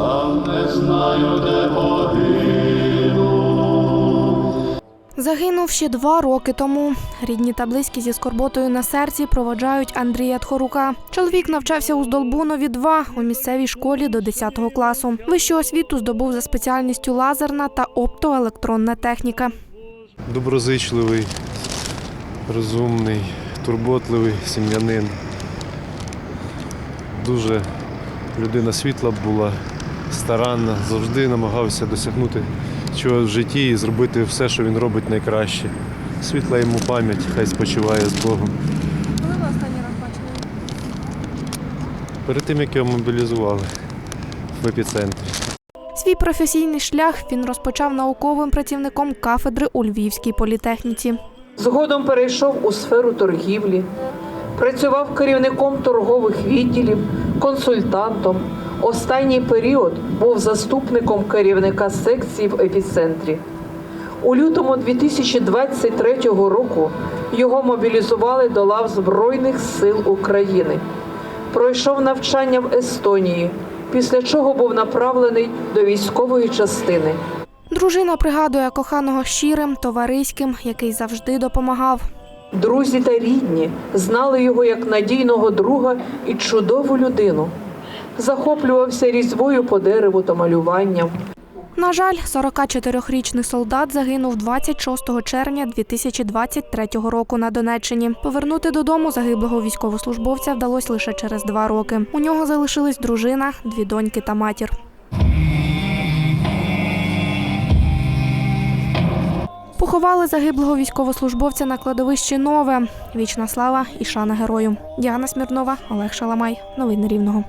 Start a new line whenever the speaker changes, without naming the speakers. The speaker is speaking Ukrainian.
сам не знаю, де погину.
Загинув ще два роки тому. Рідні та близькі зі скорботою на серці проводжають Андрія Тхорука. Чоловік навчався у Здолбунові 2 у місцевій школі до 10 класу. Вищу освіту здобув за спеціальністю лазерна та оптоелектронна техніка.
доброзичливий, розумний, турботливий сім'янин. Дуже людина світла була, старанна, завжди намагався досягнути чогось в житті і зробити все, що він робить найкраще. Світла йому пам'ять, хай спочиває з Богом.
Коли ви останній раз бачили?
Перед тим, як його мобілізували в епіцентрі.
Свій професійний шлях він розпочав науковим працівником кафедри у Львівській політехніці.
Згодом перейшов у сферу торгівлі, працював керівником торгових відділів, консультантом. Останній період був заступником керівника секції в епіцентрі. У лютому 2023 року його мобілізували до лав Збройних сил України. Пройшов навчання в Естонії, після чого був направлений до військової частини.
Дружина пригадує коханого щирим, товариським, який завжди допомагав.
Друзі та рідні знали його як надійного друга і чудову людину. Захоплювався різьбою по дереву та малюванням.
На жаль, 44-річний солдат загинув 26 червня 2023 року на Донеччині. Повернути додому загиблого військовослужбовця вдалося лише через два роки. У нього залишились дружина, дві доньки та матір. Поховали загиблого військовослужбовця на кладовищі Нове. Вічна слава і шана герою. Діана Смірнова, Олег Шаламай. Новини Рівного.